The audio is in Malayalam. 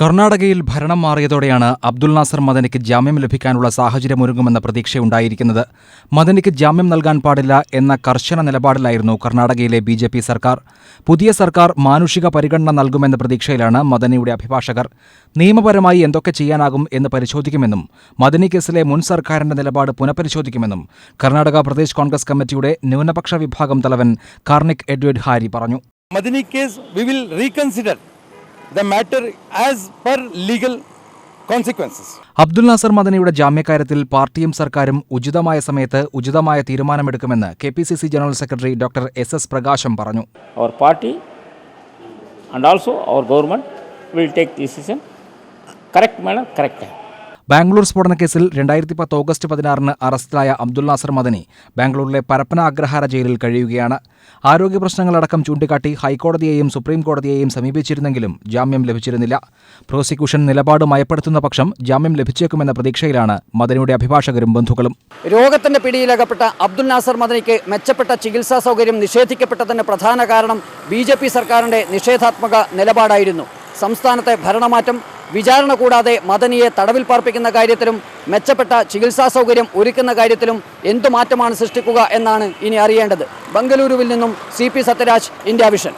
കർണാടകയിൽ ഭരണം മാറിയതോടെയാണ് അബ്ദുൽ നാസർ മദനിക്ക് ജാമ്യം ലഭിക്കാനുള്ള സാഹചര്യമൊരുങ്ങുമെന്ന പ്രതീക്ഷയുണ്ടായിരിക്കുന്നത്. മദനിക്ക് ജാമ്യം നൽകാൻ പാടില്ല എന്ന കർശന നിലപാടിലായിരുന്നു കർണാടകയിലെ ബി ജെ പി സർക്കാർ. പുതിയ സർക്കാർ മാനുഷിക പരിഗണന നൽകുമെന്ന പ്രതീക്ഷയിലാണ് മദനിയുടെ അഭിഭാഷകർ. നിയമപരമായി എന്തൊക്കെ ചെയ്യാനാകും എന്ന് പരിശോധിക്കുമെന്നും മദനി കേസിലെ മുൻ സർക്കാരിന്റെ നിലപാട് പുനഃപരിശോധിക്കുമെന്നും കർണാടക പ്രദേശ് കോൺഗ്രസ് കമ്മിറ്റിയുടെ ന്യൂനപക്ഷ വിഭാഗം തലവൻ കാർണിക് എഡ്വേർഡ് ഹാരി പറഞ്ഞു. Madani case we will reconsider the matter as per legal consequences. Abdul Nasser മദനിയുടെ ജാമ്യക്കാര്യത്തിൽ പാർട്ടിയും സർക്കാരും ഉചിതമായ സമയത്ത് ഉചിതമായ തീരുമാനമെടുക്കുമെന്ന് K P C C general secretary doctor S S Prakasam പറഞ്ഞു അവർ പാർട്ടി ആൻഡ് also അവർ government will take decision correct manner correct Bangalore സ്ഫോടന കേസിൽ രണ്ടായിരത്തി പത്ത് ഓഗസ്റ്റ് പതിനാറിന് അറസ്റ്റിലായ അബ്ദുൽ നാസർ മദനി ബാംഗ്ലൂരിലെ പരപ്പന അഗ്രഹാര ജയിലിൽ കഴിയുകയാണ്. ആരോഗ്യ പ്രശ്നങ്ങളടക്കം ചൂണ്ടിക്കാട്ടി ഹൈക്കോടതിയെയും സുപ്രീം കോടതിയെയും സമീപിച്ചിരുന്നെങ്കിലും ജാമ്യം ലഭിച്ചിരുന്നില്ല. പ്രോസിക്യൂഷൻ നിലപാട് മയപ്പെടുത്തുന്ന പക്ഷം ജാമ്യം ലഭിച്ചേക്കുമെന്ന പ്രതീക്ഷയിലാണ് മദനിയുടെ അഭിഭാഷകരും ബന്ധുക്കളും. രോഗത്തിന്റെ പിടിയിലകപ്പെട്ട അബ്ദുൽ നാസർ മദനിക്ക് മെച്ചപ്പെട്ട ചികിത്സാ സൗകര്യം നിഷേധിക്കപ്പെട്ടതിന് പ്രധാന കാരണം ബി സർക്കാരിന്റെ നിഷേധാത്മക നിലപാടായിരുന്നു. സംസ്ഥാനത്തെ ഭരണമാറ്റം വിചാരണ കൂടാതെ മദനിയെ തടവിൽ പാർപ്പിക്കുന്ന കാര്യത്തിലും മെച്ചപ്പെട്ട ചികിത്സാ സൗകര്യം ഒരുക്കുന്ന കാര്യത്തിലും എന്തു മാറ്റമാണ് സൃഷ്ടിക്കുക എന്നാണ് ഇനി അറിയേണ്ടത്. ബംഗളൂരുവിൽ നിന്നും C P Sathyaraj India Vision.